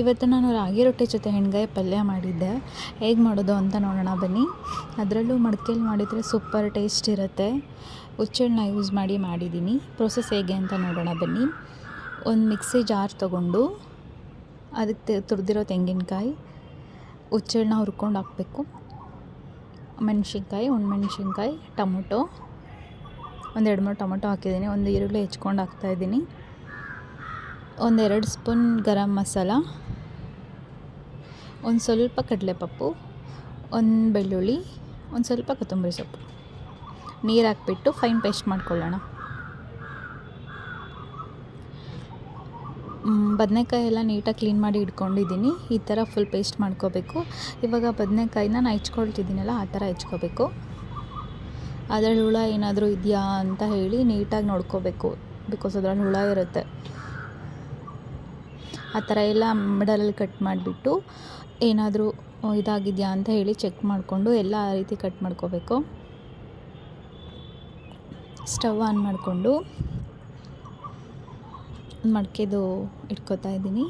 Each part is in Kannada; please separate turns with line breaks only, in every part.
ಇವತ್ತು ನಾನು ರಾಗಿ ರೊಟ್ಟಿ ಜೊತೆ ಹೆಣ್ಗಾಯಿ ಪಲ್ಯ ಮಾಡಿದ್ದೆ. ಹೇಗೆ ಮಾಡೋದು ಅಂತ ನೋಡೋಣ ಬನ್ನಿ. ಅದರಲ್ಲೂ ಮಡಕೆಯಲ್ಲಿ ಮಾಡಿದರೆ ಸೂಪರ್ ಟೇಸ್ಟ್ ಇರುತ್ತೆ. ಹುಚ್ಚೆಳ್ಳನ್ನ ಯೂಸ್ ಮಾಡಿ ಮಾಡಿದ್ದೀನಿ. ಪ್ರೊಸೆಸ್ ಹೇಗೆ ಅಂತ ನೋಡೋಣ ಬನ್ನಿ. ಒಂದು ಮಿಕ್ಸಿ ಜಾರ್ ತೊಗೊಂಡು ಅದಕ್ಕೆ ತುರಿದಿರೋ ತೆಂಗಿನಕಾಯಿ ಹುಚ್ಚೆಳ್ಳನ್ನ ಹುರ್ಕೊಂಡು ಹಾಕಬೇಕು. ಮೆಣಸಿನ್ಕಾಯಿ ಒಣಮೆಣ್ಸಿನ್ಕಾಯಿ ಟೊಮೊಟೊ. ಒಂದು ಎರಡು ಮೂರು ಟೊಮೊಟೊ ಹಾಕಿದ್ದೀನಿ. ಒಂದು ಈರುಳ್ಳಿ ಹೆಚ್ಕೊಂಡು ಹಾಕ್ತಾಯಿದ್ದೀನಿ ಒಂದೆರಡು ಸ್ಪೂನ್ ಗರಂ ಮಸಾಲ, ಒಂದು ಸ್ವಲ್ಪ ಕಡಲೆಪಪ್ಪು, ಒಂದು ಬೆಳ್ಳುಳ್ಳಿ, ಒಂದು ಸ್ವಲ್ಪ ಕೊತ್ತಂಬರಿ ಸೊಪ್ಪು. ನೀರು ಹಾಕ್ಬಿಟ್ಟು ಫೈನ್ ಪೇಸ್ಟ್ ಮಾಡ್ಕೊಳ್ಳೋಣ. ಬದನೆಕಾಯಿ ಎಲ್ಲ ನೀಟಾಗಿ ಕ್ಲೀನ್ ಮಾಡಿ ಇಟ್ಕೊಂಡಿದ್ದೀನಿ. ಈ ಥರ ಫುಲ್ ಪೇಸ್ಟ್ ಮಾಡ್ಕೋಬೇಕು. ಇವಾಗ ಬದನೆಕಾಯಿನ ನಾನು ಹೆಚ್ಕೊಳ್ತಿದ್ದೀನಲ್ಲ, ಆ ಥರ ಹೆಚ್ಕೋಬೇಕು. ಅದರಲ್ಲಿ ಹುಳ ಏನಾದರೂ ಇದೆಯಾ ಅಂತ ಹೇಳಿ ನೀಟಾಗಿ ನೋಡ್ಕೋಬೇಕು ಬಿಕಾಸ್ ಅದರಲ್ಲಿ ಹುಳ ಇರುತ್ತೆ. ಆ ಥರ ಎಲ್ಲ ಮಿಡಲಲ್ಲಿ ಕಟ್ ಮಾಡಿಬಿಟ್ಟು ಏನಾದರೂ ಇದಾಗಿದೆಯಾ ಅಂತ ಹೇಳಿ ಚೆಕ್ ಮಾಡಿಕೊಂಡು ಎಲ್ಲ ಆ ರೀತಿ ಕಟ್ ಮಾಡ್ಕೋಬೇಕು. ಸ್ಟವ್ ಆನ್ ಮಾಡಿಕೊಂಡು ಮಡಕೆದು ಇಟ್ಕೋತಾ ಇದ್ದೀನಿ.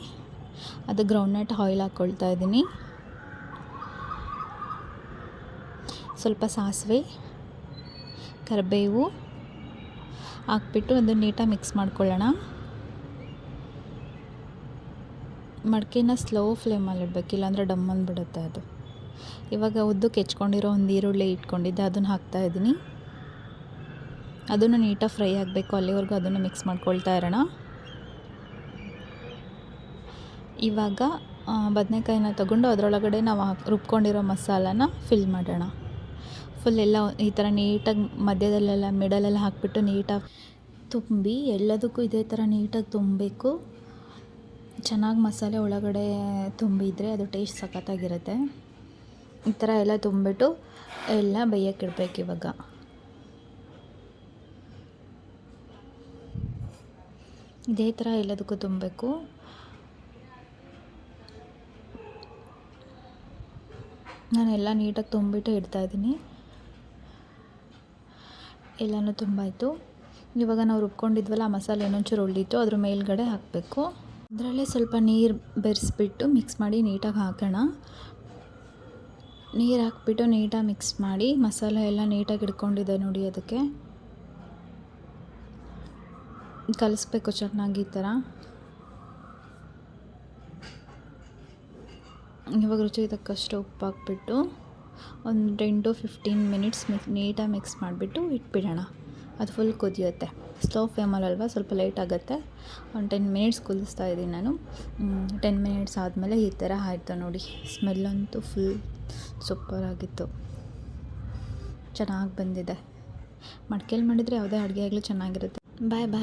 ಅದು ಗ್ರೌಂಡ್ನಟ್ ಆಯಿಲ್ ಹಾಕ್ಕೊಳ್ತಾ ಇದ್ದೀನಿ. ಸ್ವಲ್ಪ ಸಾಸಿವೆ, ಕರಿಬೇವು ಹಾಕ್ಬಿಟ್ಟು ಅದನ್ನು ನೀಟಾಗಿ ಮಿಕ್ಸ್ ಮಾಡ್ಕೊಳ್ಳೋಣ. ಮಡಿಕೆನ ಸ್ಲೋ ಫ್ಲೇಮಲ್ಲಿ ಇಡಬೇಕು, ಇಲ್ಲಾಂದರೆ ಡಮ್ ಅಂದ್ಬಿಡುತ್ತೆ ಅದು. ಇವಾಗ ಉದ್ದಕ್ಕೆ ಹೆಚ್ಕೊಂಡಿರೋ ಒಂದು ಈರುಳ್ಳಿ ಇಟ್ಕೊಂಡಿದ್ದೆ, ಅದನ್ನು ಹಾಕ್ತಾ ಇದ್ದೀನಿ. ಅದನ್ನು ನೀಟಾಗಿ ಫ್ರೈ ಆಗಬೇಕು, ಅಲ್ಲಿವರೆಗೂ ಅದನ್ನು ಮಿಕ್ಸ್ ಮಾಡ್ಕೊಳ್ತಾ ಇರೋಣ. ಇವಾಗ ಬದನೆಕಾಯಿನ ತಗೊಂಡು ಅದರೊಳಗಡೆ ನಾವು ಹಾಕಿ, ರುಬ್ಕೊಂಡಿರೋ ಮಸಾಲಾನ ಫಿಲ್ ಮಾಡೋಣ. ಫುಲ್ ಎಲ್ಲ ಈ ಥರ ನೀಟಾಗಿ ಮಧ್ಯದಲ್ಲೆಲ್ಲ ಮಿಡಲೆಲ್ಲ ಹಾಕಿಬಿಟ್ಟು ನೀಟಾಗಿ ತುಂಬಿ, ಎಲ್ಲದಕ್ಕೂ ಇದೇ ಥರ ನೀಟಾಗಿ ತುಂಬಬೇಕು. ಚೆನ್ನಾಗಿ ಮಸಾಲೆ ಒಳಗಡೆ ತುಂಬಿದರೆ ಅದು ಟೇಸ್ಟ್ ಸಖತ್ತಾಗಿರುತ್ತೆ. ಈ ಥರ ಎಲ್ಲ ತುಂಬಿಟ್ಟು ಎಲ್ಲ ಬೇಯಕ್ಕಿಡ್ಬೇಕು ಇವಾಗ. ಇದೇ ಥರ ಎಲ್ಲದಕ್ಕೂ ತುಂಬಬೇಕು. ನಾನೆಲ್ಲ ನೀಟಾಗಿ ತುಂಬಿಟ್ಟು ಇಡ್ತಾಯಿದ್ದೀನಿ ಎಲ್ಲನೂ ತುಂಬಾಯಿತು. ಇವಾಗ ನಾವು ರುಬ್ಕೊಂಡಿದ್ವಲ್ಲ ಆ ಮಸಾಲೆ ಇನ್ನೊಂಚೂರು ಉಳಿದಿತ್ತು, ಅದ್ರ ಮೇಲ್ಗಡೆ ಹಾಕಬೇಕು. ಅದರಲ್ಲೇ ಸ್ವಲ್ಪ ನೀರು ಬೆರೆಸ್ಬಿಟ್ಟು ಮಿಕ್ಸ್ ಮಾಡಿ ನೀಟಾಗಿ ಹಾಕೋಣ. ನೀರು ಹಾಕ್ಬಿಟ್ಟು ನೀಟಾಗಿ ಮಿಕ್ಸ್ ಮಾಡಿ ಮಸಾಲೆ ಎಲ್ಲ ನೀಟಾಗಿ ಹಿಡ್ಕೊಂಡಿದೆ ನೋಡಿ ಅದಕ್ಕೆ. ಕಲಿಸ್ಬೇಕು ಚೆನ್ನಾಗಿ ಈ ಥರ. ಇವಾಗ ರುಚಿ ತಕ್ಕಷ್ಟು ಉಪ್ಪು ಹಾಕ್ಬಿಟ್ಟು ಒಂದು ಟೆನ್ ಟು ಫಿಫ್ಟೀನ್ ಮಿನಿಟ್ಸ್ ಮಿಕ್ ನೀಟಾಗಿ ಮಿಕ್ಸ್ ಮಾಡಿಬಿಟ್ಟು ಇಟ್ಬಿಡೋಣ. ಅದು ಫುಲ್ ಕುದಿಯುತ್ತೆ. ಸ್ಲೋ ಫ್ಲೇಮಲ್ಲಲ್ವ ಸ್ವಲ್ಪ ಲೇಟ್ ಆಗುತ್ತೆ. ಒಂದು ಟೆನ್ ಮಿನಿಟ್ಸ್ ಕುದಿಸ್ತಾ ಇದ್ದೀನಿ ನಾನು. ಟೆನ್ ಮಿನಿಟ್ಸ್ ಆದಮೇಲೆ ಈ ಥರ ಆಯಿತು ನೋಡಿ. ಸ್ಮೆಲ್ ಅಂತೂ ಫುಲ್ ಸೂಪರಾಗಿತ್ತು ಚೆನ್ನಾಗಿ ಬಂದಿದೆ. ಮಡ್ಕೇಲಿ ಮಾಡಿದರೆ ಯಾವುದೇ ಅಡುಗೆ ಆಗಲಿ ಚೆನ್ನಾಗಿರುತ್ತೆ. ಬಾಯ್ ಬಾಯ್